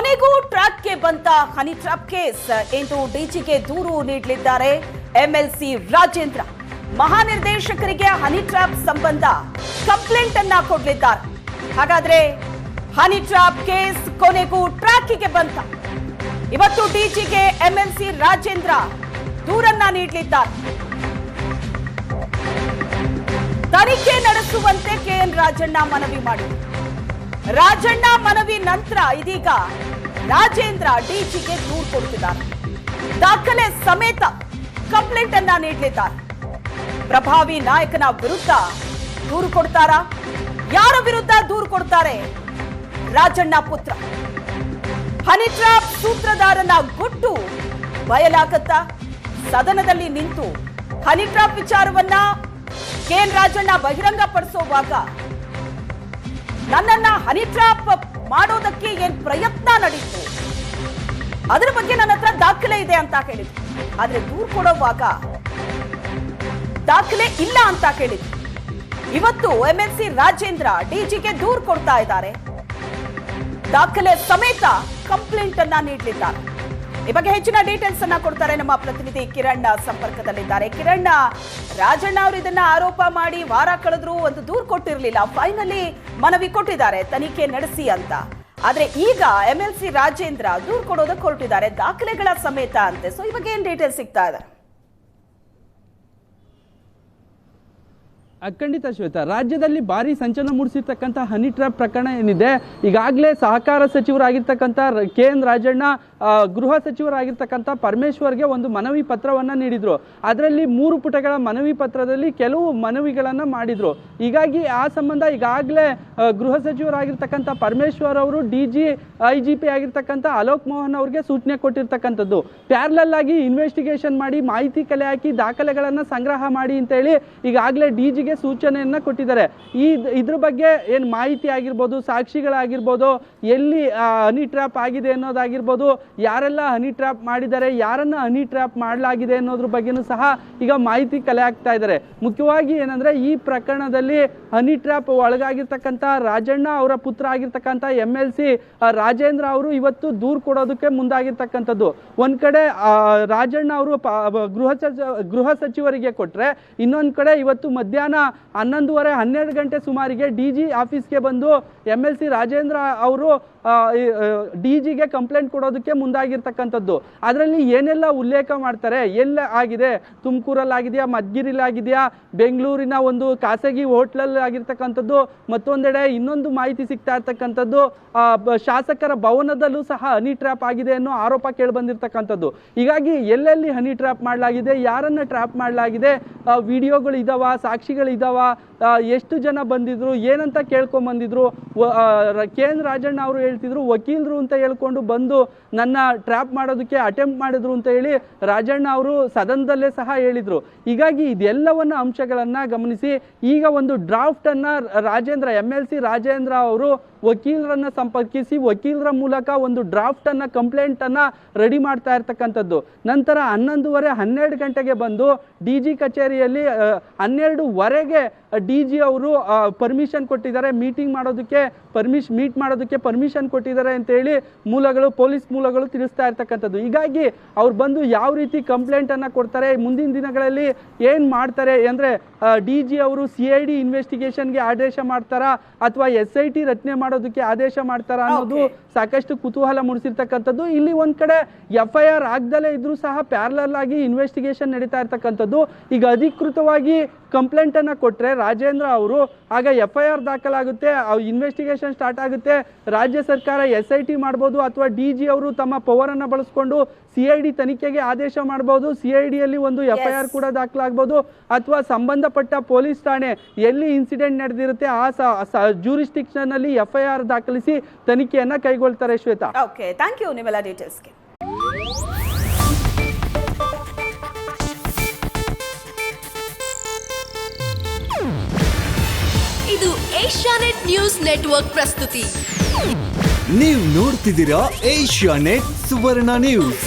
ಕೊನೆಗೂ ಟ್ರ್ಯಾಕ್ಗೆ ಬಂತ honey trap case. ಎಂದು ಡಿಜಿಗೆ ದೂರು ನೀಡಲಿದ್ದಾರೆ ಎಂಎಲ್ಸಿ ರಾಜೇಂದ್ರ. ಮಹಾನಿರ್ದೇಶಕರಿಗೆ ಹನಿ ಟ್ರಾಪ್ ಸಂಬಂಧ ಕಂಪ್ಲೇಂಟ್ ಅನ್ನ ಕೊಡಲಿದ್ದಾರೆ. ಹಾಗಾದ್ರೆ ಹನಿ ಟ್ರಾಪ್ ಕೇಸ್ ಕೊನೆಗೂ ಟ್ರ್ಯಾಕ್ಗೆ ಬಂತ ಇವತ್ತು ಡಿಜಿಗೆ ಎಂಎಲ್ಸಿ ರಾಜೇಂದ್ರ ದೂರನ್ನ ನೀಡಲಿದ್ದಾರೆ. ತನಿಖೆ ನಡೆಸುವಂತೆ ಕೆಎನ್ ರಾಜಣ್ಣ ಮನವಿ ಮಾಡಿದರು. ರಾಜಣ್ಣ ಮನವಿ ನಂತರ ಇದೀಗ ರಾಜೇಂದ್ರ ಡಿಜಿಗೆ ದೂರು ಕೊಡುತ್ತಿದ್ದಾರೆ. ದಾಖಲೆ ಸಮೇತ ಕಂಪ್ಲೇಂಟ್ ಅನ್ನ ನೀಡಲಿದ್ದಾರೆ. ಪ್ರಭಾವಿ ನಾಯಕನ ವಿರುದ್ಧ ದೂರು ಕೊಡ್ತಾರಾ? ಯಾರ ವಿರುದ್ಧ ದೂರು ಕೊಡ್ತಾರೆ? ರಾಜಣ್ಣ ಪುತ್ರ. ಹನಿ ಟ್ರ್ಯಾಪ್ ಸೂತ್ರಧಾರನ ಗುಟ್ಟು ಬಯಲಾಗತ್ತಾ? ಸದನದಲ್ಲಿ ನಿಂತು ಹನಿ ವಿಚಾರವನ್ನ ವಿಚಾರವನ್ನ ಕೆಎನ್ ರಾಜಣ್ಣ ಬಹಿರಂಗ ಪಡಿಸುವಾಗ ನನ್ನನ್ನ ಹನಿ ಟ್ರಾಪ್ ಮಾಡೋದಕ್ಕೆ ಏನ್ ಪ್ರಯತ್ನ ನಡೀತು? ಅದರ ಬಗ್ಗೆ ನನ್ನ ಹತ್ರ ದಾಖಲೆ ಇದೆ ಅಂತ ಹೇಳಿದ್ರು. ಆದ್ರೆ ದೂರು ಕೊಡುವಾಗ ದಾಖಲೆ ಇಲ್ಲ ಅಂತ ಕೇಳಿದ್ರು ಇವತ್ತು ಎಂಎಲ್ಸಿ ರಾಜೇಂದ್ರ ಡಿಜಿಗೆ ದೂರು ಕೊಡ್ತಾ ಇದ್ದಾರೆ. ದಾಖಲೆ ಸಮೇತ ಕಂಪ್ಲೇಂಟ್ ಅನ್ನ ನೀಡಲಿದ್ದಾರೆ. ಈ ಬಗ್ಗೆ ಹೆಚ್ಚಿನ ಡೀಟೇಲ್ಸ್ ಅನ್ನ ಕೊಡ್ತಾರೆ ನಮ್ಮ ಪ್ರತಿನಿಧಿ ಕಿರಣ್ ಸಂಪರ್ಕದಲ್ಲಿದ್ದಾರೆ. ಕಿರಣ್ ರಾಜಣ್ಣ ಅವರು ಇದನ್ನ ಆರೋಪ ಮಾಡಿ ವಾರ ಕಳೆದ್ರು ಒಂದು ದೂರು ಕೊಟ್ಟಿರಲಿಲ್ಲ. ಫೈನಲಿ ಮನವಿ ಕೊಟ್ಟಿದ್ದಾರೆ. ತನಿಖೆ ನಡೆಸಿ ಅಂತ. ಆದ್ರೆ ಈಗ ಎಂ ಎಲ್ ಸಿ ರಾಜೇಂದ್ರ ದೂರು ಕೊಡೋದಕ್ಕೆ ಹೊರಟಿದ್ದಾರೆ ದಾಖಲೆಗಳ ಸಮೇತ ಅಂತೆ. ಸೊ ಈ ಬಗ್ಗೆ ಏನ್ ಡೀಟೇಲ್ಸ್ ಸಿಗ್ತಾ ಇದೆ? ಖಂಡಿತ ಶ್ವೇತಾ, ರಾಜ್ಯದಲ್ಲಿ ಭಾರಿ ಸಂಚಲನ ಮೂಡಿಸಿರ್ತಕ್ಕಂಥ ಹನಿ ಟ್ರ್ಯಾಪ್ ಪ್ರಕರಣ ಏನಿದೆ? ಈಗಾಗಲೇ ಸಹಕಾರ ಸಚಿವರಾಗಿರ್ತಕ್ಕಂಥ ಕೆ ಎನ್ ರಾಜಣ್ಣ ಗೃಹ ಸಚಿವರಾಗಿರ್ತಕ್ಕಂಥ ಪರಮೇಶ್ವರ್ಗೆ ಒಂದು ಮನವಿ ಪತ್ರವನ್ನು ನೀಡಿದರು. ಅದರಲ್ಲಿ ಮೂರು ಪುಟಗಳ ಮನವಿ ಪತ್ರದಲ್ಲಿ ಕೆಲವು ಮನವಿಗಳನ್ನು ಮಾಡಿದರು. ಹೀಗಾಗಿ ಆ ಸಂಬಂಧ ಈಗಾಗಲೇ ಗೃಹ ಸಚಿವರಾಗಿರ್ತಕ್ಕಂಥ ಪರಮೇಶ್ವರ್ ಅವರು D G, I G P ಆಗಿರ್ತಕ್ಕಂಥ ಅಲೋಕ್ ಮೋಹನ್ ಅವ್ರಿಗೆ ಸೂಚನೆ ಕೊಟ್ಟಿರ್ತಕ್ಕಂಥದ್ದು. ಪ್ಯಾರ್ಲಲ್ ಆಗಿ ಇನ್ವೆಸ್ಟಿಗೇಷನ್ ಮಾಡಿ ಮಾಹಿತಿ ಕಲೆ ಹಾಕಿ ದಾಖಲೆಗಳನ್ನು ಸಂಗ್ರಹ ಮಾಡಿ ಅಂತೇಳಿ ಈಗಾಗಲೇ ಡಿ ಜಿಗೆ ಸೂಚನೆಯನ್ನು ಕೊಟ್ಟಿದ್ದಾರೆ. ಈ ಇದ್ರ ಬಗ್ಗೆ ಏನು ಮಾಹಿತಿ ಆಗಿರ್ಬೋದು, ಸಾಕ್ಷಿಗಳಾಗಿರ್ಬೋದು, ಎಲ್ಲಿ ಹನಿ ಟ್ರ್ಯಾಪ್ ಆಗಿದೆ ಅನ್ನೋದಾಗಿರ್ಬೋದು ಯಾರೆಲ್ಲ ಹನಿ ಟ್ರ್ಯಾಪ್ ಮಾಡಿದ್ದಾರೆ, ಯಾರನ್ನ ಹನಿ ಟ್ರ್ಯಾಪ್ ಮಾಡಲಾಗಿದೆ ಅನ್ನೋದ್ರ ಬಗ್ಗೆನೂ ಸಹ ಈಗ ಮಾಹಿತಿ ಕಲೆ ಹಾಕ್ತಾ ಇದ್ದಾರೆ ಮುಖ್ಯವಾಗಿ ಏನಂದ್ರೆ ಈ ಪ್ರಕರಣದಲ್ಲಿ ಹನಿ ಟ್ರ್ಯಾಪ್ ಒಳಗಾಗಿರ್ತಕ್ಕಂಥ ರಾಜಣ್ಣ ಅವರ ಪುತ್ರ ಆಗಿರ್ತಕ್ಕಂಥ ಎಂ ಎಲ್ ಸಿ ರಾಜೇಂದ್ರ ಅವರು ಇವತ್ತು ದೂರು ಕೊಡೋದಕ್ಕೆ ಮುಂದಾಗಿರ್ತಕ್ಕಂಥದ್ದು. ಒಂದು ಕಡೆ ರಾಜಣ್ಣ ಅವರು ಗೃಹ ಗೃಹ ಸಚಿವರಿಗೆ ಕೊಟ್ರೆ, ಇನ್ನೊಂದು ಕಡೆ ಇವತ್ತು ಮಧ್ಯಾಹ್ನ ಹನ್ನೊಂದುವರೆ ಹನ್ನೆರಡು ಗಂಟೆ ಸುಮಾರಿಗೆ ಡಿ ಜಿ ಆಫೀಸ್ಗೆ ಬಂದು ಎಂ ಎಲ್ ಸಿ ರಾಜೇಂದ್ರ ಅವರು ಡಿ ಜಿಗೆ ಕಂಪ್ಲೇಂಟ್ ಕೊಡೋದಕ್ಕೆ ಮುಂದಾಗಿರ್ತಕ್ಕಂಥದ್ದು. ಅದರಲ್ಲಿ ಏನೆಲ್ಲ ಉಲ್ಲೇಖ ಮಾಡ್ತಾರೆ? ಎಲ್ಲ ಆಗಿದೆ. ತುಮಕೂರಲ್ಲಿ ಆಗಿದೆಯಾ? ಆಗಿದೆಯಾ? ಬೆಂಗಳೂರಿನ ಒಂದು ಖಾಸಗಿ ಹೋಟ್ಲಲ್ಲಿ ಆಗಿರ್ತಕ್ಕಂಥದ್ದು. ಮತ್ತೊಂದೆಡೆ ಇನ್ನೊಂದು ಮಾಹಿತಿ ಸಿಗ್ತಾ ಇರ್ತಕ್ಕಂಥದ್ದು ಶಾಸಕರ ಭವನದಲ್ಲೂ ಸಹ ಹನಿ ಟ್ರ್ಯಾಪ್ ಆಗಿದೆ ಅನ್ನೋ ಆರೋಪ ಕೇಳಿ ಬಂದಿರತಕ್ಕಂಥದ್ದು ಹೀಗಾಗಿ ಎಲ್ಲೆಲ್ಲಿ ಹನಿ ಟ್ರ್ಯಾಪ್ ಮಾಡಲಾಗಿದೆ? ಯಾರನ್ನ ಟ್ರ್ಯಾಪ್ ಮಾಡಲಾಗಿದೆ? ವಿಡಿಯೋಗಳು ಇದಾವ? ಸಾಕ್ಷಿಗಳು ಇದಾವ ಆ, ಎಷ್ಟು ಜನ ಬಂದಿದ್ರು, ಏನಂತ ಕೇಳ್ಕೊಂಬಂದಿದ್ರು ಕೆ ಎನ್ ರಾಜಣ್ಣ ಅವರು ಹೇಳ್ತಿದ್ರು, ವಕೀಲರು ಅಂತ ಹೇಳ್ಕೊಂಡು ಬಂದು ನನ್ನ ಟ್ರ್ಯಾಪ್ ಮಾಡೋದಕ್ಕೆ ಅಟೆಂಪ್ಟ್ ಮಾಡಿದ್ರು ಅಂತ ಹೇಳಿ ರಾಜಣ್ಣ ಅವರು ಸದನದಲ್ಲೇ ಸಹ ಹೇಳಿದರು. ಹೀಗಾಗಿ ಇದೆಲ್ಲವನ್ನ ಅಂಶಗಳನ್ನ ಗಮನಿಸಿ, ಈಗ ಒಂದು ಡ್ರಾಫ್ಟನ್ನು Rajendra M L C Rajendra ಅವರು ವಕೀಲರನ್ನ ಸಂಪರ್ಕಿಸಿ, ವಕೀಲರ ಮೂಲಕ ಒಂದು ಡ್ರಾಫ್ಟ್ ಕಂಪ್ಲೇಂಟನ್ನು ರೆಡಿ ಮಾಡ್ತಾ ಇರ್ತಕ್ಕಂಥದ್ದು. ನಂತರ ಹನ್ನೊಂದುವರೆ, ಹನ್ನೆರಡು ಗಂಟೆಗೆ ಬಂದು ಡಿ ಜಿ ಕಚೇರಿಯಲ್ಲಿ ಹನ್ನೆರಡುವರೆಗೆ ಡಿ ಜಿ ಅವರು ಪರ್ಮಿಷನ್ ಕೊಟ್ಟಿದ್ದಾರೆ. ಮೀಟಿಂಗ್ ಮಾಡೋದಕ್ಕೆ ಪರ್ಮಿಷ್ ಮೀಟ್ ಮಾಡೋದಕ್ಕೆ ಪರ್ಮಿಷನ್ ಕೊಟ್ಟಿದ್ದಾರೆ ಅಂತ ಹೇಳಿ ಮೂಲಗಳು ಪೊಲೀಸ್ ಮೂಲಗಳು ತಿಳಿಸ್ತಾ ಇರ್ತಕ್ಕಂಥದ್ದು. ಹೀಗಾಗಿ ಅವ್ರು ಬಂದು ಯಾವ ರೀತಿ ಕಂಪ್ಲೇಂಟನ್ನು ಕೊಡ್ತಾರೆ, ಮುಂದಿನ ದಿನಗಳಲ್ಲಿ ಏನ್ ಮಾಡ್ತಾರೆ ಅಂದ್ರೆ ಡಿ ಜಿ ಅವರು ಸಿ ಐ ಡಿ ಇನ್ವೆಸ್ಟಿಗೇಷನ್ಗೆ ಆದೇಶ ಮಾಡ್ತಾರಾ, ಅಥವಾ ಎಸ್ ಐ ಟಿ ರಚನೆ ಮಾಡೋದಕ್ಕೆ ಆದೇಶ ಮಾಡ್ತಾರ ಅನ್ನೋದು ಸಾಕಷ್ಟು ಕುತೂಹಲ ಮೂಡಿಸಿರ್ತಕ್ಕಂಥದ್ದು. ಇಲ್ಲಿ ಒಂದ್ ಕಡೆ ಎಫ್ ಐ ಆರ್ ಆಗ್ದಲೇ ಇದ್ರು ಸಹ ಪ್ಯಾರಲಲ್ ಆಗಿ ಇನ್ವೆಸ್ಟಿಗೇಷನ್ ನಡೀತಾ ಇರ್ತಕ್ಕಂಥದ್ದು. ಈಗ ಅಧಿಕೃತವಾಗಿ ಕಂಪ್ಲೇಂಟ್ ಅನ್ನ ಕೊಟ್ರೆ ರಾಜೇಂದ್ರ ಅವರು ಆಗ ಎಫ್ ಐ ಆರ್ ದಾಖಲಾಗುತ್ತೆ ಇನ್ವೆಸ್ಟಿಗೇಷನ್ ಸ್ಟಾರ್ಟ್ ಆಗುತ್ತೆ. ರಾಜ್ಯ ಸರ್ಕಾರ ಎಸ್ ಐ ಟಿ ಮಾಡ್ಬೋದು ಅಥವಾ ಡಿ ಜಿ ಅವರು ತಮ್ಮ ಪವರ್ ಅನ್ನ ಬಳಸ್ಕೊಂಡು ಸಿ ಐ ಡಿ ತನಿಖೆಗೆ ಆದೇಶ ಮಾಡಬಹುದು ಸಿ ಐ ಡಿಯಲ್ಲಿ ಒಂದು ಎಫ್ ಐ ಆರ್ ಕೂಡ ದಾಖಲಾಗಬಹುದು ಅಥವಾ ಸಂಬಂಧಪಟ್ಟ ಪೊಲೀಸ್ ಠಾಣೆ ಎಲ್ಲಿ ಇನ್ಸಿಡೆಂಟ್ ನಡೆದಿರುತ್ತೆ ಆ ಜೂರಿಸ್ಟಿಕ್ಷನ್ ಅಲ್ಲಿ ಎಫ್ ಐ ಆರ್ ದಾಖಲಿಸಿ ತನಿಖೆಯನ್ನ ಕೈಗೊಳ್ತಾರೆ ಶ್ವೇತಾ. ಓಕೆ ಥ್ಯಾಂಕ್ ಯು ನಿಮ್ಮೆಲ್ಲ ಡೀಟೇಲ್ಸ್ಗೆ ಇದು ಏಷ್ಯಾನೆಟ್ ನ್ಯೂಸ್ ನೆಟ್ವರ್ಕ್ ಪ್ರಸ್ತುತಿ. ನೀವು ನೋಡ್ತಿದ್ದೀರಾ ಏಷ್ಯಾ ನೆಟ್ ಸುವರ್ಣ ನ್ಯೂಸ್.